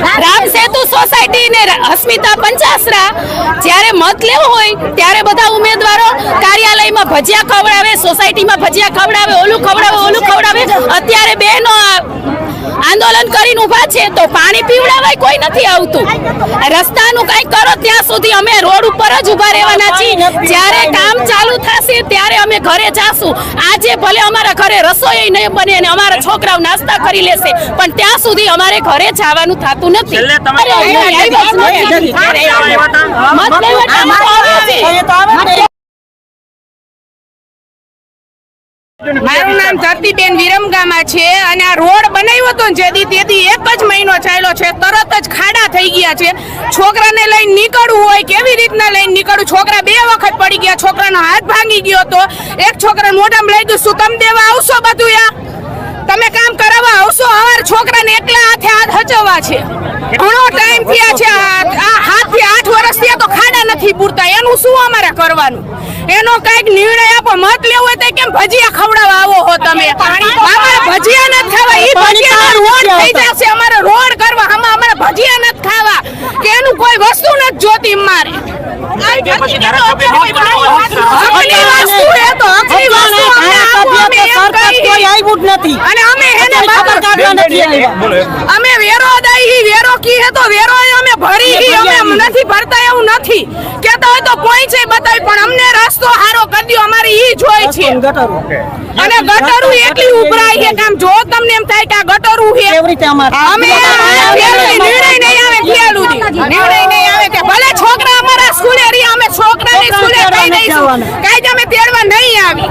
રામ સેતુ society ને અસ્મિતા પંચાસરા જ્યારે મત લેવો હોય ત્યારે બધા ઉમેદવારો કાર્યાલયમાં ભજીયા ખવડાવે સોસાયટીમાં ભજીયા ખવડાવે, ઓલું ખવડાવે ઓલું ખવડાવે. અત્યારે બહેનો આંદોલન કરીને ઊભા છે તો પાણી પીવડાવાય કોઈ નથી આવતું. રસ્તાનું કઈ કરો ત્યાં સુધી અમે રોડ ઉપર જ ઊભા રહેવાના છીએ. જ્યારે કામ ચાલુ થશે ત્યારે અમે ઘરે જાશું. આજે ભલે અમારા ઘરે રસોઈ નહીં બને અને અમારા છોકરાઓ નાસ્તા કરી લેશે પણ ત્યાં સુધી અમારે ઘરે જવાનું થતું નથી. મત લેવા મારું નામ ધરતીબેન વિરમગામા છે અને આ રોડ બનાવ્યો હતો ને જેથી તેથી એક જ મહિનો ચાલ્યો છે, તરત જ ખાડા થઈ ગયા છે. છોકરાને લઈને નીકળવું હોય કેવી રીતના લઈને નીકળવું? છોકરા બે વખત પડી ગયા, છોકરાનો હાથ ભાંગી ગયો હતો. એક છોકરા મોઢામાં લઈ ગયું, શું તમે દેવા આવશો બધું યા? તમે કામ કરાવવા આવશો? અમારા છોકરાને એકલા હાથે હાથ હચવવા છે. ઘણો ટાઈમ થયા છે આ આ હાથથી આઠ વર્ષ થયા તો ખાડા નથી પૂરતા એનું શું અમારે કરવાનું? એનો કંઈક નિર્ણય આપો મત લેવો હોય તો કેમ ભજીયા ખવડાવવા આવો હો તમે? અમારે ભજીયા નથી ખાવા ઈ ભજીયા રોડ થઈ જશે અમારે રોડ કરવા આમાં અમારે ભજીયા નથી ખાવા. કે એનું કોઈ વસ્તુ નથી જોતી મારે અમે વેરો દઈ વેરો કી હે તો વેરો એ અમે ભરી ઈ અમે નથી ભરતા એવું નથી. કેતા હોય તો કોઈ છે બતાવી પણ અમને રસ્તો હારો કરી દ્યો અમારે ઈ જોઈ છે. અને ગટરું એટલી ઉભરાઈ છે કે આમ જો તમને એમ થાય કે આ ગટરું છે અમે નિર્ણય નહીં આવે ફેરવું દી. નિર્ણય નહીં આવે કે ભલે છોકરા અમારા સ્કૂલે રહ્યા અમે છોકરાને સ્કૂલે કઈ દઈશું. કાંઈ જ અમે તેડવા નહીં આવી.